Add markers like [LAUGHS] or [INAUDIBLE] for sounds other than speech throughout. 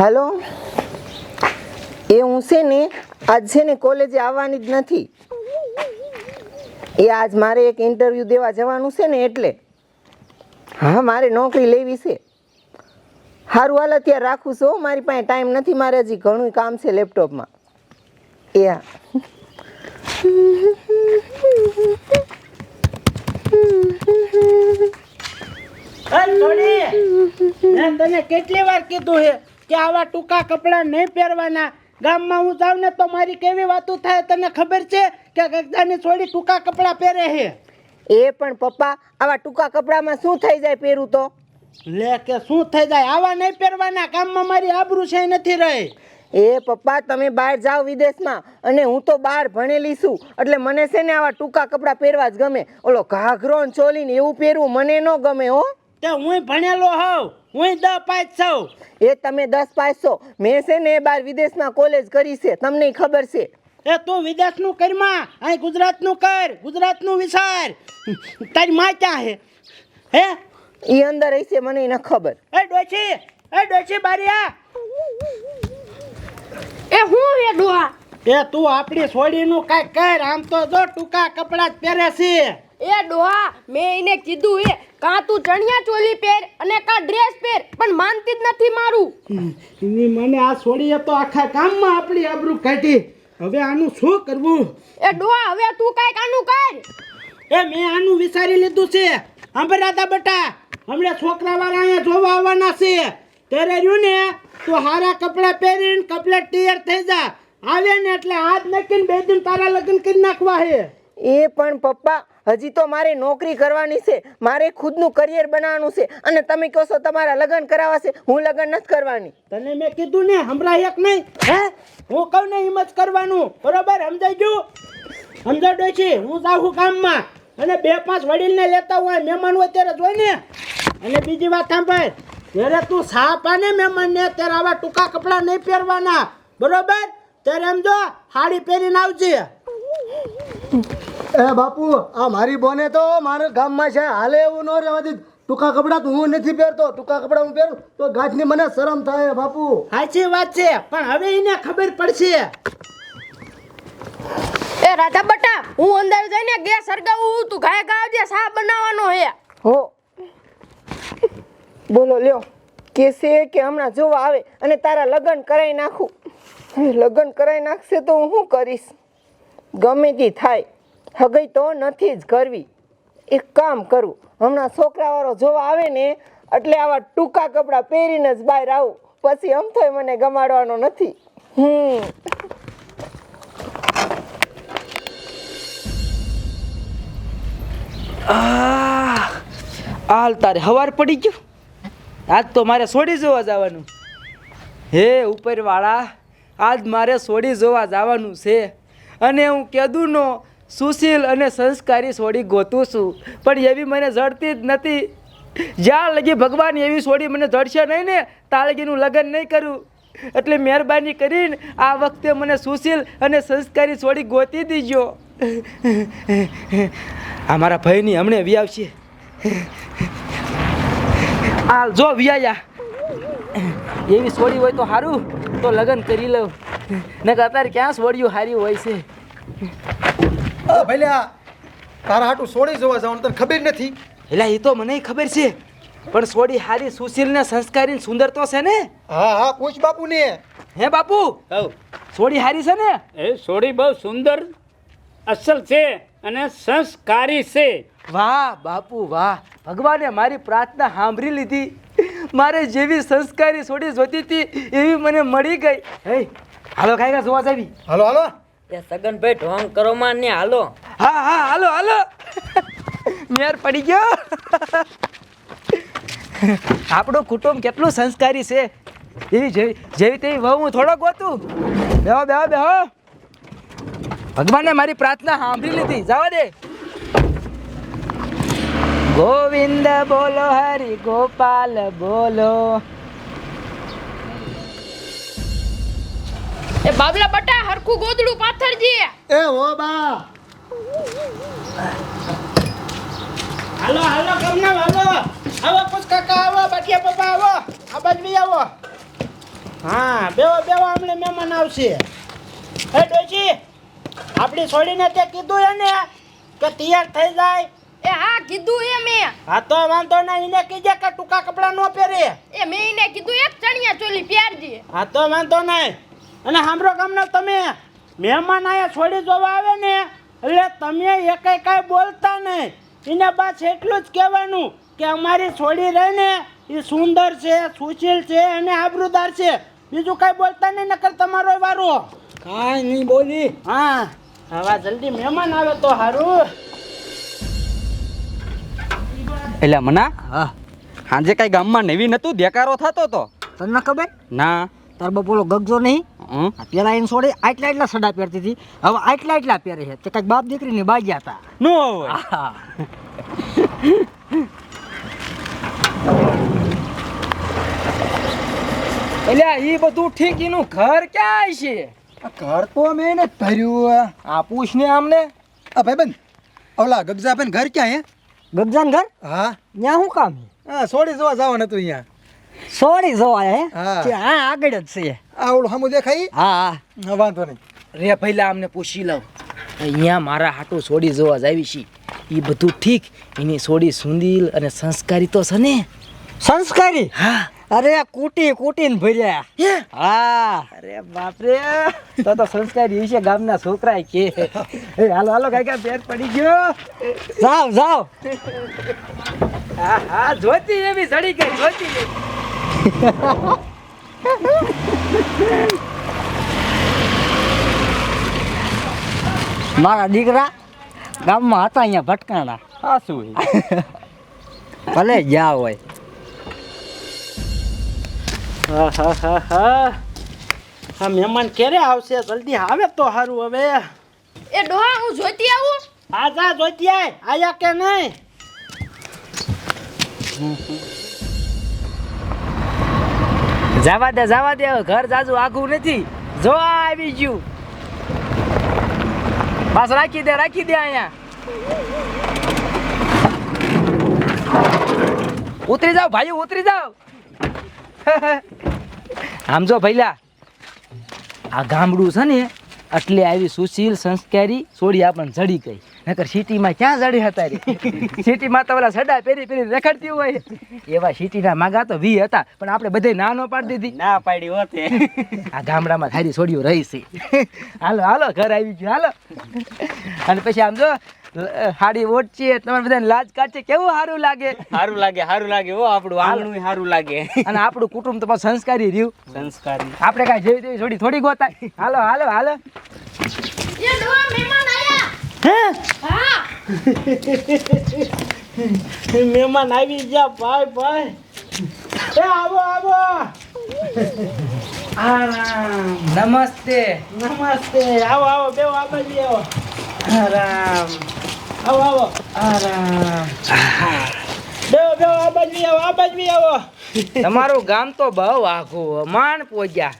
હાલો? એ હું છે ને, આજ છે ને કોલેજે આવવાની જ નથી. એ આજ મારે એક ઇન્ટરવ્યૂ દેવા જવાનું છે ને એટલે. હા, મારે નોકરી લેવી છે. સારું હાલ અત્યારે રાખું છું મારી પાસે ટાઈમ નથી. મારે હજી ઘણું કામ છે લેપટોપમાં. એ હા. તને કેટલી વાર કીધું છે કે આવા ટૂંકા કપડાં નહીં પહેરવાના. ગામમાં હું જાઉં ને તો મારી કેવી વાતો થાય તને ખબર છે કે ગગદાની છોડી ટૂંકા કપડાં પહેરે છે? એ પણ પપ્પા આવા ટૂંકા કપડામાં શું થઈ જાય પહેરું તો? લે કે શું થઈ જાય? આવા નહીં પહેરવાના. ગામમાં મારી આબરૂ છે નથી રહી. એ પપ્પા તમે બહાર જાઓ વિદેશમાં અને હું તો બહાર ભણેલી છું. એટલે મને છે ને આવા ટૂંકા કપડાં પહેરવા જ ગમે. ઓલો ઘાઘરો ચોલીને ચોલી ને એવું પહેરવું મને ન ગમે હો. તે હું ભણેલો હોઉં. હું દ પાંચ છું. એ તમે દસ પાસો મેં છે ને બાર વિદેશમાં કોલેજ કરી છે. તમને ખબર છે. એ તું વિદેશનું કરમાં અહીં ગુજરાતનું કર. ગુજરાતનું વિચાર. તારી માં ક્યાં હે? હે? એ અંદર હશે મને ન ખબર. એ ડોશી એ ડોશી બારિયા. એ હું હે ડોહા? એ તું આપણી છોડીનું કાંઈક કર. આમ તો જો ટૂંકા કપડાં જ પહેરે છે. એ ડોહા મેં એને કીધું એ કાં તું ચણિયા ચોલી પહેર અને કા ડ્રેસ પહેર પણ માનતી જ નથી મારું. એની મને આ છોડીએ તો આખા ગામમાં આપણી આબરૂ કાઢી. હવે આનું શું કરવું? એ ડોહા હવે તું કાંઈક આનું કર. એ મેં આનું વિચારી લીધું છે. સાંભળ્યા બટા હમણાં છોકરાવાળા અહીંયા જોવા આવવાના છે. ત્યારે રહ્યું ને તું હારા કપડાં પહેરીને કપડા તૈયાર થઈ જા. આવે ને એટલે હાથ નાખીને બે દિન તારા લગ્ન કરી નાખવા હે. એ પણ પપ્પા હજી તો મારે નોકરી કરવાની છે. મારે ખુદનું કરિયર બનાવવાનું છે. અને તમે કહો છો તમારા લગ્ન કરાવવા છે હું લગ્ન નથી કરવાની. તને મેં કીધું ને હમણાં એક નહીં. હે? હું કહું ને એમ જ કરવાનું. બરોબર? સમજાઈ ગયું? સમજાડો છે. હું જાઉં કામમાં અને બે પાંચ વડીલને લેતા હોય મહેમાન હોય ત્યારે જોઈ ને. અને બીજી વાત સાંભળ. જ્યારે તું સા પાને મહેમાનને ત્યારે આવા ટૂંકા કપડાં નહીં પહેરવાના. બરોબર? ત્યારે એમ જો સાડી પહેરીને આવજે. એ બાપુ આ મારી બોને તો મારા ગામમાં છે. હાલે એવું ન રહેવા દીધું ટૂંકા કપડાં તો હું નથી પહેરતો. ટૂંકા કપડાં હું પહેરું. તો ગાંઠની મને શરમ થાય બાપુ. સાચી વાત છે પણ હવે એને ખબર પડશે. એ રાધા બટા હું અંદર જઈને ગેસ સળગાવું તું ગાય ગાવજે સા બનાવવાનો હે? હો. બોલો લ્યો. કે છે કે હમણાં જોવા આવે અને તારા લગ્ન કરાવી નાખું. લગ્ન કરાવી નાખશે તો હું શું કરીશ? ગમે તે થાય. હગઈ તો નથી જ કરવી. એક કામ કરું. હમણાં છોકરાવાળો જોવા આવે ને, એટલે આવા ટૂંકા કપડાં પહેરીને જ બહાર આવું. પછી આમ થોય મને ગમાડવાનો નથી. હમ! હાલ તારે હવાર પડી ગયો. આજ તો મારે સોડી જોવા જવાનું. હે, ઉપરવાળા, આજ મારે સોડી જોવા જવાનું છે. અને હું કેદુનો સુશીલ અને સંસ્કારી સોડી ગોતું છું. પણ એવી મને જડતી જ નથી. જ્યાં લગી ભગવાન એવી સોડી મને જડશે નહીં ને, ત્યાં લગીનું નહીં કરું. એટલે મહેરબાની કરીને આ વખતે મને સુશીલ અને સંસ્કારી સોડી ગોતી દીજો. આ મારા ભાઈની હમણે વ્યાવ છે આ જો વ્યાયા એવી સોડી હોય તો સારું તો લગ્ન કરી લઉં. ને અત્યારે ક્યાં સોડિયું સારી હોય છે? અ ભઈલા તારા હાટું સોડી જોવા જવાનું તને ખબર નથી? એટલે એ તો મને ખબર છે. પણ સોડી હારી સુશીલ ને સંસ્કારી સુંદર તો છે ને? હા હા પૂછ બાપુને. હે બાપુ? સોડી હારી છે ને? એ સોડી બહુ સુંદર અસલ છે અને સંસ્કારી છે. વાહ બાપુ વાહ. ભગવાને મારી પ્રાર્થના સાંભળી લીધી. મારે જેવી સંસ્કારી સોડી જોતી હતી એવી મને મળી ગઈ. હે હાલો કાંઈ જોવા જાવી. હાલો હાલો. એ સગનભાઈ ઢોંગ કરો માં ને હાલો. હા હા, હાલો હાલો. મેર પડી ગયો. આપણું કુટુંબ કેટલું સંસ્કારી છે. એવી જેવી જેવી તેવી વહુ હું થોડો ગોતું. બેહો બેહો બેહો. ભગવાને મારી પ્રાર્થના સાંભળી લીધી. જવા દે. ગોવિંદ બોલો, હરિ ગોપાલ બોલો. એ બાબલા બટા હરખું ગોદડું જીએ એ હો બા. હાલો હાલો કમના હાલો. આવો કુછ કાકા આવો બાટિયા પપ્પા આવો. આ બાજુ બી આવો. હા બેવો બેવો હમણે મહેમાન આવશે. એ ડોશી આપણી છોડીને તે કીધું એને કે તૈયાર થઈ જાય. એ હા કીધું એ મે. હા તો વાંધો ના એને કીજે કે ટૂંકા કપડાં ન પહેરે. એ મેં એને કીધું એક ચણિયા ચોલી પહેરજે. હા તો વાંધો નહીં. અને સાંભળો ગામના તમે મહેમાન આયા છોડી જોવા આવે ને એટલે તમે એકે કાંઈ બોલતા નહીં. એને બસ એટલું જ કહેવાનું કે અમારી છોડી રહે ને એ સુંદર છે સુશીલ છે અને આબરૂદાર છે. બીજું કાંઈ બોલતા નહીં નકર તમારો વારો. કાંઈ નહીં બોલી. હા. હવે જલ્દી મહેમાન આવે તો સારું એટલે મના હા. સાંજે કઈ ગામમાં નવી નતું દેકારો થતો તો? તમને ખબર? ના. તાર બપોલો ગગજો નહીં? પેલા એને છોડે આટલા આટલા સડા પહેરતી હતી. હવે આટલા આટલા પહેરે છે. તે કંઈક બાપ દીકરીની બાજ્યા હતા નો હોય. એટલે એ બધું ઠીક એનું ઘર ક્યાં છે? ઘર તો અમે એને ધર્યું આ. પૂછ ને આમને. આ ભાઈ ભાઈબંધ ઓલા ગગજાભાઈ ઘર ક્યાં હે? ગગજાન ઘર? હા. ત્યાં શું કામ હા સોડી જોવા જવાનું હતું અહીંયા. સોરી જોવાય હે? હા. આગળ જ છે. આ ઓલું સામું દેખાય? હા હા. વાંધો નહીં. રે પહેલા અમને પૂછી લઉં. અહીંયા મારા હાટું સોડી જોવા જાવી છે. એ બધું ઠીક એની સોડી સુંદીલ અને સંસ્કારી તો છે ને. સંસ્કારી? હા. અરે કૂટી કૂટીને ભર્યા. હા? અરે બાપરે તો તો સંસ્કારી છે ગામના છોકરા કે. એ હાલો હાલો કાકા પેટ પડી ગયો. જાવ જાવ હા હા જોતી એવી જડી ગઈ જોતી એવી. [LAUGHS] મારા દીકરા ગામમાં હતા અહીંયા ભટકાણા. હા શું [LAUGHS] ભલે જ્યાં હોય. હા હા હા હા. હા મહેમાન ક્યારે આવશે? જલ્દી આવે તો સારું હવે. એ ડોહા હું જોઈતી આવું? આ જા જોઈતી આય. આયા કે નહીં? જવા દે જવા દે ઘર જાજુ આઘું નથી. જો આવી ગયું. બસ રાખી દે રાખી દે અહીંયા. ઉતરી જાઓ ભાઈ ઉતરી જાઓ. [LAUGHS] આમ જો ભૈલા આ ગામડું છે ને, એટલે આવી સુશીલ સંસ્કારી છોડી આપણને જડી ગઈ. નકર સિટીમાં ક્યાં જડી હતા રે? સિટીમાં તો ઓલા સડા પહેરી પહેરી રખડતી હોય એવા સિટીના માગા તો વી હતા પણ આપણે બધે નાનો પાડી દીધી. ના પાડી હોતે. આ ગામડામાં થારી છોડીઓ રહી છે. હાલો હાલો ઘર આવી ગયું હાલો. અને પછી આમ જો હાડી ઓટચીએ તમારે બધાને લાજ કાઢશે કેવું સારું લાગે? સારું લાગે સારું લાગે ઓ આપણું આંગણું સારું લાગે. અને આપણું કુટુંબ તો પાછું સંસ્કારી રહ્યું. સંસ્કારી. આપણે કાંઈ જેવી તેવી છોડી થોડી ગોતાય. હાલો હાલો હાલો એ ડોહા મહેમાન આયા હા? મહેમાન આવી ગયા ભાઈ ભાઈ. એ આવો આવો. આરામ. નમસ્તે. નમસ્તે. આવો આવો બેવો આ આવો. આરામ. આવો આવો. આરામ. બેવો બેવો આ બાજુ આવો આ બાજુ આવો. તમારું ગામ તો બહુ આખું માણ પોજ્યા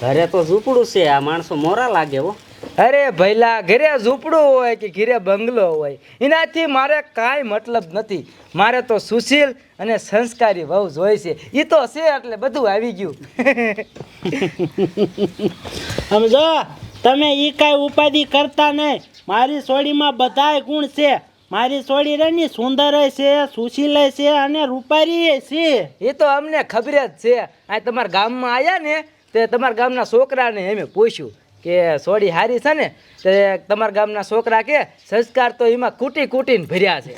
ઘરે તો ઝૂંપડું છે આ માણસો મોરા લાગે હો. અરે ભૈલા ઘરે ઝૂંપડું હોય કે ઘરે બંગલો હોય એનાથી મારે કાંઈ મતલબ નથી. મારે તો સુશીલ અને સંસ્કારી વહુ જોઈ છે. એ તો છે એટલે બધું આવી ગયું. [LAUGHS] સમજો? તમે એ કાંઈ ઉપાધિ કરતા નહીં. મારી સોડીમાં બધાય ગુણ છે. મારી સોડી રે ની સુંદર છે સુશીલ છે અને રૂપારી છે. એ તો અમને ખબર જ છે. આ તમારા ગામમાં આવ્યા ને તે તમારા ગામના છોકરાને એમ પૂછ્યું કે સોડી હારી છે ને? તે તમારા ગામના છોકરા કે સંસ્કાર તો એમાં કૂટી કૂટીને ભર્યા છે.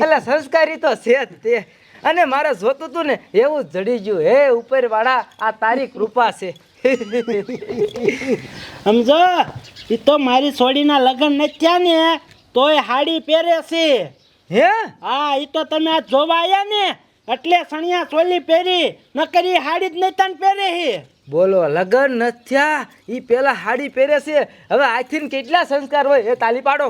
એટલે સંસ્કારી તો છે જ તે. અને મારે જોતું હતું ને એવું જડી ગયું. હે ઉપરવાળા આ તારી કૃપા છે. સમજો? એ તો મારી સોડીના લગ્ન નથી થયા ને તોય હાડી પહેરે છે. હે? હા એ તો તમે આ જોવા આવ્યા ને એટલે સણિયા ચોલી પહેરી નકરી હાડી જ નહીં તને પહેરે છે બોલો લગન નથી થયા એ પેલા હાડી પહેરે છે. હવે આથી કેટલા સંસ્કાર હોય એ તાલી પાડો.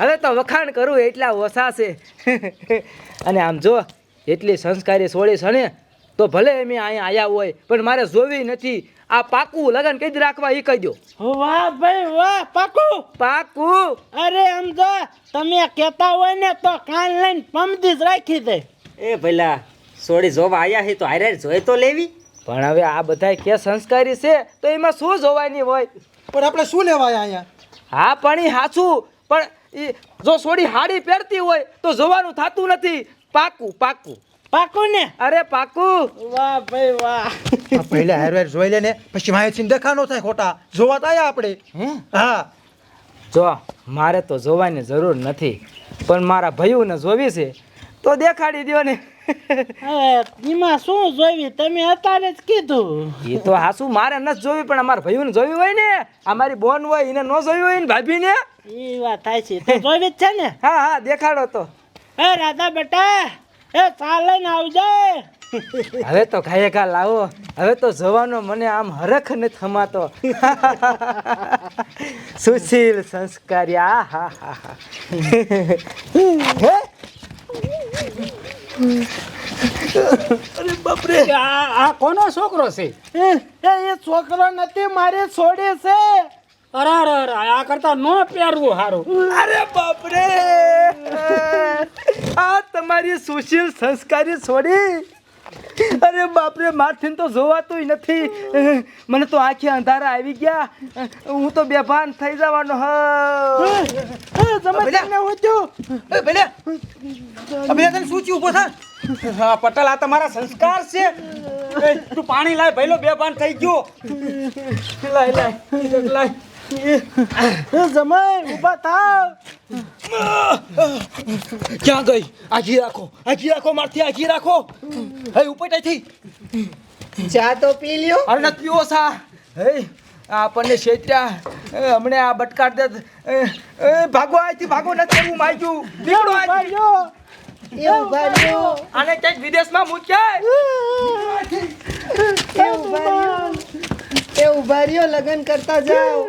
હવે તો વખાણ કરું એટલા ઓછા છે. અને આમ જો એટલી સંસ્કારી સોળી છે ને તો ભલે અમે અહીંયા આવ્યા હોય પણ મારે જોવી નથી. આ પાકું લગન કઈ જ રાખવા એ કહી દો. વાહ ભાઈ વાહ પાકું? પાકું? અરે આમ જો તમે કહેતા હોય ને તો કાન લઈને પમદી જ રાખી દે. એ ભલા સોડી જોવા આયા હે તો હારે જોઈ તો લેવી. પણ હવે આ બધા કે સંસ્કારી છે તો એમાં શું જોવાની હોય? પણ આપણે શું લેવા આયા અહીંયા? હા પણ એ સાચું પણ એ જો સોડી હાડી પહેરતી હોય તો જોવાનું થતું નથી. પાકું પાકું. પાકું ને? અરે પાકું. વાહ ભાઈ વાહ. પહેલા હેર વેર જોઈ લે ને પછી માહિતી દેખાનો થાય ખોટા. જોવા તો આયા આપણે. હા? જો મારે તો જોવાની જરૂર નથી. પણ મારા ભાઈઓને જોવી છે. તો દેખાડી દો ને. એમાં શું જોવી તમે અત્યારે જ કીધું. એ તો હાસુ મારે નથી જોવી પણ અમારા ભાઈઓને જોવી હોય ને અમારી બોન હોય એને ન જોવી હોય ને ભાભીને. એ વાત થાય છે. તો જોવી જ છે ને? હા હા દેખાડો તો. એ રાધા બેટા એ ચાલ લઈને આવજે. હવે તો ખાઈએ કા લાવો. હવે તો જોવાનો મને આમ હરખ ને થમાતો. [LAUGHS] સુશીલ સંસ્કારી આ હા હા. હા? [LAUGHS] આ આ કોનો છોકરો છે? એ એ છોકરો નથી મારે છોડે છે. અરે અરે અરે આ કરતા નો પહેરવું સારું અરે બાપરે. આ તમારી સુશીલ સંસ્કારી છોડી. અરે બાપરે મારથી તો જોવાતું નથી. મને તો આંખે અંધારા આવી ગયા. હું તો બેભાન થઈ જવાનો હ. પટેલ આ તમારા સંસ્કાર છે. તું પાણી લાય ભઈલો બેભાન થઈ ગયો. લાય લાય લાય. એ જમાઈ ઊભા થાવ. ક્યાં ગઈ? આજી રાખો આજી રાખો મારથી આજી રાખો. હે ઉપટાઈથી. ચા તો પી લ્યો. અરે નથી પીવો સા. હે આપણને શેત્યા. હમણે આ બટકાર દે ભાગો આથી ભાગો નથી તેવું માગ્યું બેડો અહીંથી. ભાઈઓ એ ઊભા રહ્યો. આને ક્યાંક વિદેશમાં મૂક્યા એ ઊભા રહ્યો. એ ઊભા રહ્યો લગ્ન કરતા જાઓ.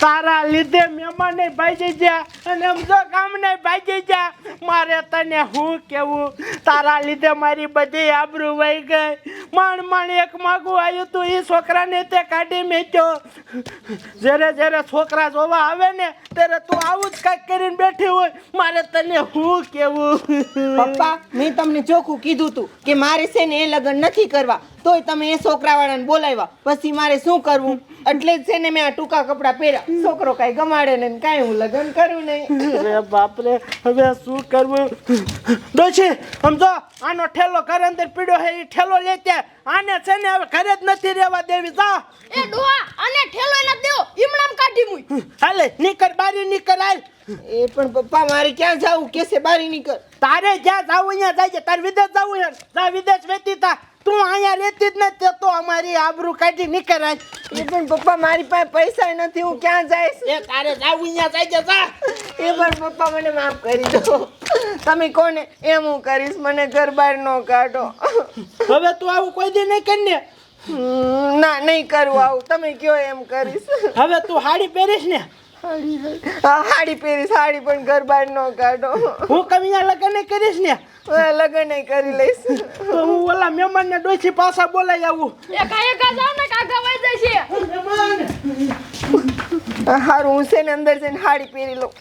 તારા લીધે મહેમાન ભાગી ગયા. અને સમજો કામ નહીં ભાગી જા મારે તને હું કેવું? તારા લીધે મારી બધી આબરૂ વહી ગઈ. માણ માણ એક માગું આવ્યું તું એ છોકરાને તે કાઢી મેચ્યો જ્યારે જ્યારે છોકરા જોવા આવે ને, ત્યારે તું આવું જ કાંઈક કરીને બેઠી હોય. મારે તને હું કેવું? પપ્પા, મેં તમને ચોખ્ખું કીધું તું કે મારે છે ને એ લગ્ન નથી કરવા. તોય તમે એ છોકરાવાળાને બોલાવ્યા. પછી મારે શું કરવું? એટલે જ છે ને મેં આ ટૂંકા કપડાં પહેર્યા. છોકરો કાંઈ ગમાડે ને કાંઈ. હું લગ્ન કરું નહીં અરે બાપરે હવે શું કરવું? ડોશી સમજો આનો ઠેલો ઘર અંદર પીડ્યો હે એ ઠેલો લે ત્યાં. આને છે ને હવે ઘરે જ નથી રહેવા દેવી જા. એ ડોહા અને ઠેલો ન દેવો ઈમણામ કાઢી મુઈ હાલે નીકળ બારી નીકળ હાલ. એ પણ પપ્પા મારે ક્યાં જાવું? કેસે બારી નીકળ? તારે જ્યાં જાવું અહીંયા જાય તારે વિદેશ જાવું છે. જા વિદેશ વેતી તા. તું અહીંયા રહેતી જ નથી તો અમારી આબરૂ કાઢી નીકળાય એ પણ પપ્પા મારી પાસે પૈસા નથી હું ક્યાં જઈશ? એ તારે જાવું અહીંયા જાય જા. એ પણ પપ્પા મને માફ કરી દો. તમે કોને એમ હું કરીશ? મને ઘર બહાર ન કાઢો. હવે તું આવું કોઈ દી નહીં કરી ને ના નહીં કરવું આવું. તમે કયો એમ કરીશ? હવે તું હાડી પહેરીશ ને. હાડી પહેરીશ હાડી પણ ઘર બહાર ન કાઢો. હું કમિયા લગ્ન નહીં કરીશ ને. લગ્ન ય કરી લઈશ. તો હું ઓલા મહેમાનને ડોસી પાછા બોલાઈ આવું. એ કાંઈ કા જાવ ને કાકા વઈ જશે. હારું હું છે ને અંદર જઈને હાડી પહેરી લઉં.